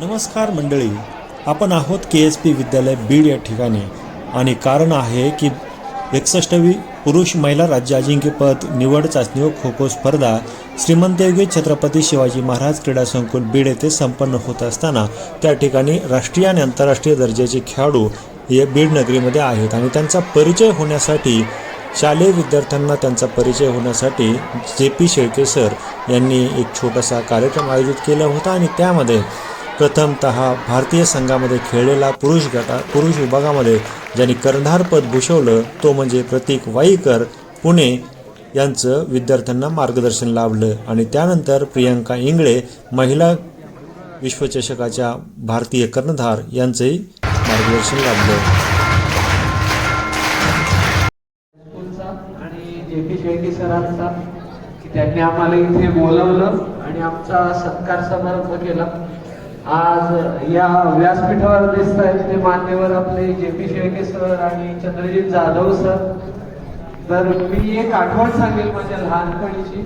नमस्कार मंडळी आपण आहोत के एस पी विद्यालय बीड या ठिकाणी आणि कारण आहे की एकसष्टवी पुरुष महिला राज्य अजिंक्यपद निवड चाचणी व खो खो स्पर्धा श्रीमंतयोगी छत्रपती शिवाजी महाराज क्रीडा संकुल बीड येथे संपन्न होत असताना त्या ठिकाणी राष्ट्रीय आणि आंतरराष्ट्रीय दर्जाचे खेळाडू हे बीड नगरीमध्ये आहेत आणि त्यांचा परिचय होण्यासाठी शालेय विद्यार्थ्यांना त्यांचा परिचय होण्यासाठी जे पी शेळके सर यांनी एक छोटासा कार्यक्रम आयोजित केला होता आणि त्यामध्ये प्रथमत भारतीय संघामध्ये खेळलेला पुरुष गटा पुरुष विभागामध्ये ज्यांनी कर्णधारपद भूषवलं तो म्हणजे प्रतीक वाईकर पुणे यांचं विद्यार्थ्यांना मार्गदर्शन लाभलं. आणि त्यानंतर प्रियंका इंगळे महिला विश्वचषकाच्या भारतीय कर्णधार यांचंही मार्गदर्शन लाभलं. आणि शेळके सरांचा की त्यांनी आम्हाला इथे बोलावलं आणि आमचा सत्कार समारंभ केला. आज या व्यासपीठावर दिसत आहेत ते मान्यवर आपले जे पी शेळके सर आणि चंद्रजित जाधव सर. तर मी एक आठवण सांगेल माझ्या लहानपणीची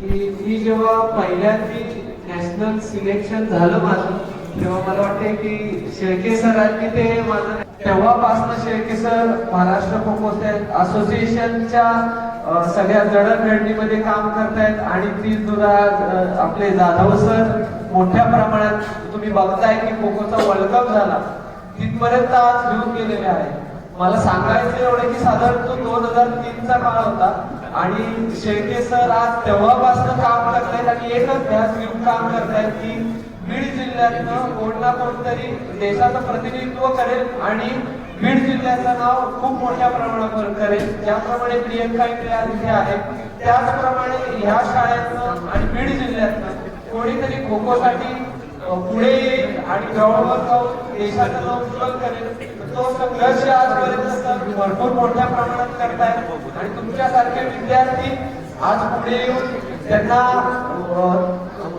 की मी जेव्हा पहिल्यांदी नॅशनल सिलेक्शन झालं माझं तेव्हा मला वाटते की शेळके सरांनी ते माझं तेव्हापासून शेळके सर महाराष्ट्र खो असोसिएशनच्या सगळ्या जडणघडणीमध्ये काम करतायत आणि ती सुद्धा आपले जाधव सर मोठ्या प्रमाणात तुम्ही बघताय की खो वर्ल्ड कप झाला. तिथपर्यंत आज घेऊन गेलेले आहे. मला सांगायचं एवढं की साधारण तो दोन हजार तीनचा काळ होता आणि शेळके सर आज तेव्हापासून काम करतायत आणि एकच ध्यास घेऊन काम करतायत की बीड जिल्ह्यातनं कोण ना कोणतरी देशाचं प्रतिनिधित्व करेल आणि बीड जिल्ह्याचं नाव खूप मोठ्या प्रमाणावर करेल. ज्याप्रमाणे प्रियंका इंगळे तिथे आहे त्याचप्रमाणे ह्या शाळेतनं आणि बीड जिल्ह्यातनं कोणीतरी खो खो साठी पुढे येईल आणि ग्राउंडवर जाऊन देशाचं नाव उज्ज्वल करेल. तो संघर्ष आजपर्यंत भरपूर मोठ्या प्रमाणात करतायत. आणि तुमच्यासारखे विद्यार्थी आज पुढे येऊन त्यांना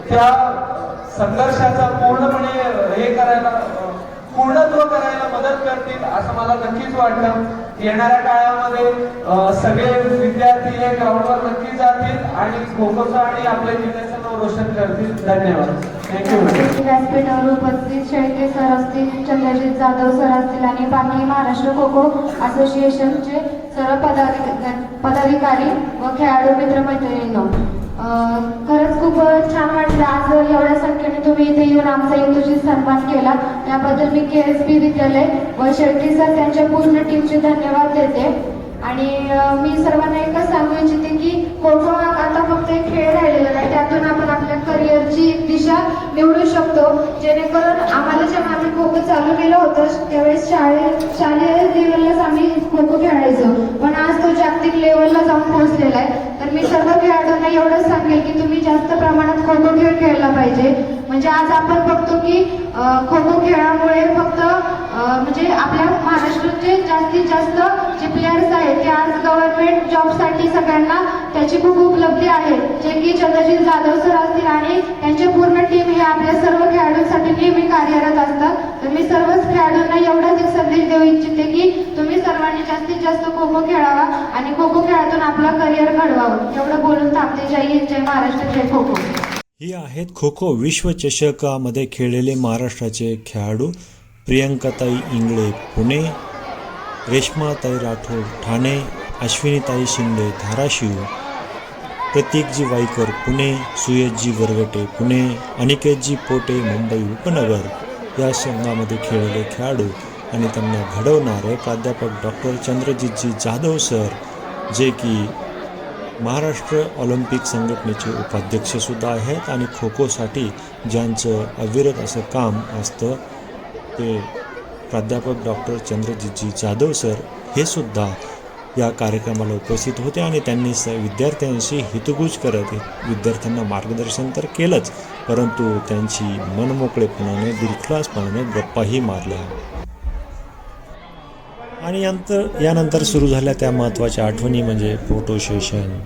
त्या संघर्षाचा पूर्णपणे हे करायला पूर्णत्व करायला मदत करतील असं मला नक्कीच वाटतं. येणाऱ्या काळामध्ये सगळे विद्यार्थी हे ग्राउंडवर नक्की जातील आणि खोखोचं आणि आपल्या जिल्ह्याचं नाव रोशन करतील. धन्यवाद. व्यासपीठावर उपस्थित शेळके सर असतील चंद्रजित जाधव सर असतील आणि बाकी महाराष्ट्र खो खो असोसिएशनचे सर्व पदाधिकारी पदाधिकारी व खेळाडू मित्रमैत्रिणींनो. अं, खरंच खूप छान वाटलं आज एवढ्या संख्येने तुम्ही इथे येऊन आमचा यशस्वी सन्मान केला. त्याबद्दल मी के एस पी विद्यालय व शेट्टी सर त्यांच्या पूर्ण टीमचे धन्यवाद देते. आणि मी सर्वांना एकच सांगू इच्छिते की खो खो हा आता फक्त एक खेळ राहिलेला नाही त्यातून आपण आपल्या करिअरची दिशा निवडू शकतो. जेणेकरून आम्हाला जेव्हा आम्ही खो खो चालू केलं होतं त्यावेळेस शाळे शालेय लेवललाच आम्ही खो खो खेळायचो पण आज तो जागतिक लेवलला जाऊन पोहोचलेला आहे. तर मी सर्व खेळाडूंना एवढंच सांगेल की तुम्ही जास्त प्रमाणात खो खो खेळ खेळला पाहिजे. म्हणजे आज आपण बघतो की खो खो खेळामुळे फक्त म्हणजे आपल्या महाराष्ट्राचे जास्तीत जास्त जे प्लेयर्स आहेत ते आज गव्हर्नमेंट जॉबसाठी सगळ्यांना त्याची खूप उपलब्धी आहे. जे की चंद्रजीत जाधव सर असतील आणि त्यांचे पूर्ण टीम हे आपल्या सर्व खेळाडूंसाठी नेहमी कार्यरत असतात तर मी सर्वच खेळाडूंना एवढाच एक संदेश देऊ इच्छिते की तुम्ही सर्वांनी जास्तीत जास्त खो खो खेळावा आणि खो खो खेळातून आपलं करिअर घडवावं. एवढं बोलून थांबते. जय हिंद जय महाराष्ट्र जय खो खो. ही आहेत खो खो विश्वचषकामध्ये खेळलेले महाराष्ट्राचे खेळाडू. प्रियंकाताई इंगळे पुणे. रेश्माताई राठोड ठाणे. अश्विनीताई शिंदे धाराशिव. प्रतीकजी वाईकर पुणे. सुयशजी वरगटे पुणे. अनिकेतजी पोटे मुंबई उपनगर. या संघामध्ये खेळलेले खेळाडू आणि त्यांना घडवणारे प्राध्यापक डॉक्टर चंद्रजितजी जाधव सर जे की महाराष्ट्र ऑलिम्पिक संघटनेचे उपाध्यक्षसुद्धा आहेत आणि खो खोसाठी ज्यांचं अविरत असं काम असतं ते प्राध्यापक डॉक्टर चंद्रजितजी जाधव सर हे सुद्धा या कार्यक्रमाला उपस्थित होते आणि त्यांनी स विद्यार्थ्यांशी हितगुज करत विद्यार्थ्यांना मार्गदर्शन तर केलंच परंतु त्यांची मनमोकळेपणाने दिलखलासपणाने गप्पाही मारल्या. आणि यानंतर यानंतर सुरू झाल्या त्या महत्त्वाच्या आठवणी म्हणजे फोटो सेशन.